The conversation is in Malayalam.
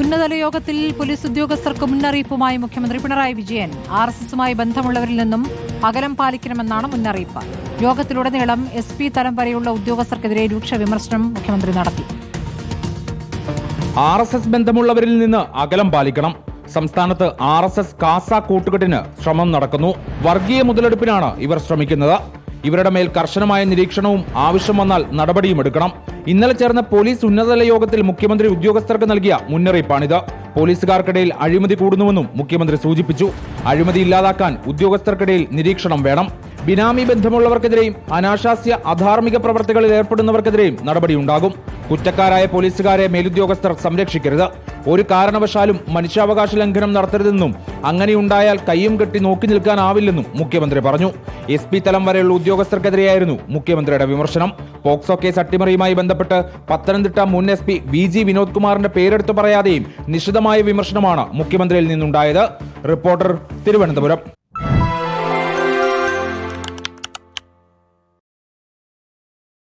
ഉന്നതതല യോഗത്തിൽ പോലീസ് ഉദ്യോഗസ്ഥർക്ക് മുന്നറിയിപ്പുമായി മുഖ്യമന്ത്രി പിണറായി വിജയൻ. ആർ എസ് എസുമായി ബന്ധമുള്ളവരിൽ നിന്നും അകലം പാലിക്കണമെന്നാണ് മുന്നറിയിപ്പ്. യോഗത്തിലുടനീളം എസ് പി തലം വരെയുള്ള ഉദ്യോഗസ്ഥർക്കെതിരെ രൂക്ഷ വിമർശനം മുഖ്യമന്ത്രി നടത്തി. ആർ എസ് എസ് ബന്ധമുള്ളവരിൽ നിന്ന് അകലം പാലിക്കണം. സംസ്ഥാനത്ത് ആർ എസ് എസ് കാസ കൂട്ടുകെട്ടിന് ശ്രമം നടക്കുന്നു. വർഗീയ മുതലെടുപ്പിനാണ് ഇവർ ശ്രമിക്കുന്നത്. ഇവരുടെ മേൽ കർശനമായ നിരീക്ഷണവും ആവശ്യം വന്നാൽ നടപടിയും എടുക്കണം. ഇന്നലെ ചേർന്ന പോലീസ് ഉന്നതതല യോഗത്തിൽ മുഖ്യമന്ത്രി ഉദ്യോഗസ്ഥർക്ക് നൽകിയ മുന്നറിയിപ്പാണിത്. പോലീസുകാർക്കിടയിൽ അഴിമതി കൂടുന്നുവെന്നും മുഖ്യമന്ത്രി സൂചിപ്പിച്ചു. അഴിമതി ഇല്ലാതാക്കാൻ ഉദ്യോഗസ്ഥർക്കിടയിൽ നിരീക്ഷണം വേണം. ബിനാമി ബന്ധമുള്ളവർക്കെതിരെയും അനാശാസ്യ അധാർമിക പ്രവർത്തികളിൽ ഏർപ്പെടുന്നവർക്കെതിരെയും നടപടിയുണ്ടാകും. കുറ്റക്കാരായ പോലീസുകാരെ മേലുദ്യോഗസ്ഥർ സംരക്ഷിക്കരുത്. ഒരു കാരണവശാലും മനുഷ്യാവകാശ ലംഘനം നടത്തരുതെന്നും അങ്ങനെയുണ്ടായാൽ കയ്യും കെട്ടി നോക്കി നിൽക്കാനാവില്ലെന്നും മുഖ്യമന്ത്രി പറഞ്ഞു. എസ് പി തലം വരെയുള്ള ഉദ്യോഗസ്ഥർക്കെതിരെയായിരുന്നു മുഖ്യമന്ത്രിയുടെ വിമർശനം. പോക്സോ കേസ് അട്ടിമറിയുമായി ബന്ധപ്പെട്ട് പത്തനംതിട്ട മുൻ S P V G Vinod കുമാറിന്റെ പേരെടുത്തു പറയാതെയും നിശിതമായ വിമർശനമാണ് മുഖ്യമന്ത്രിയിൽ നിന്നുണ്ടായത്. റിപ്പോർട്ടർ തിരുവനന്തപുരം.